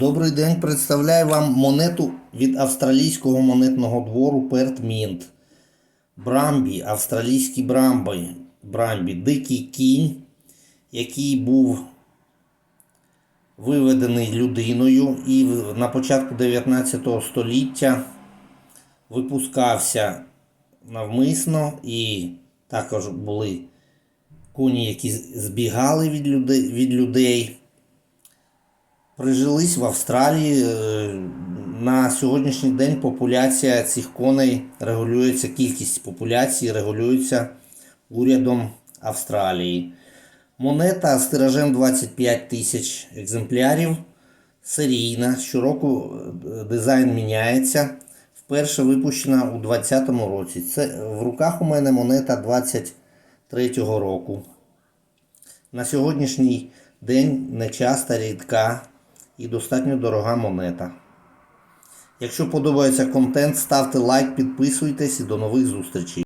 Добрий день, представляю вам монету від австралійського монетного двору Перт Мінт. Брамбі, австралійський брамбі, брамбі, дикий кінь, який був виведений людиною і на початку 19 століття випускався навмисно і також були коні, які збігали від людей. Прижились в Австралії. Е, На сьогоднішній день популяція цих коней регулюється, кількість популяції регулюється урядом Австралії. Монета з тиражем 25 тисяч екземплярів. Серійна. Щороку е, дизайн міняється. Вперше випущена у 2020 році. Це в руках у мене монета 23 року. На сьогоднішній день нечаста, рідка і достатньо дорога монета. Якщо подобається контент, ставте лайк, підписуйтесь і до нових зустрічей.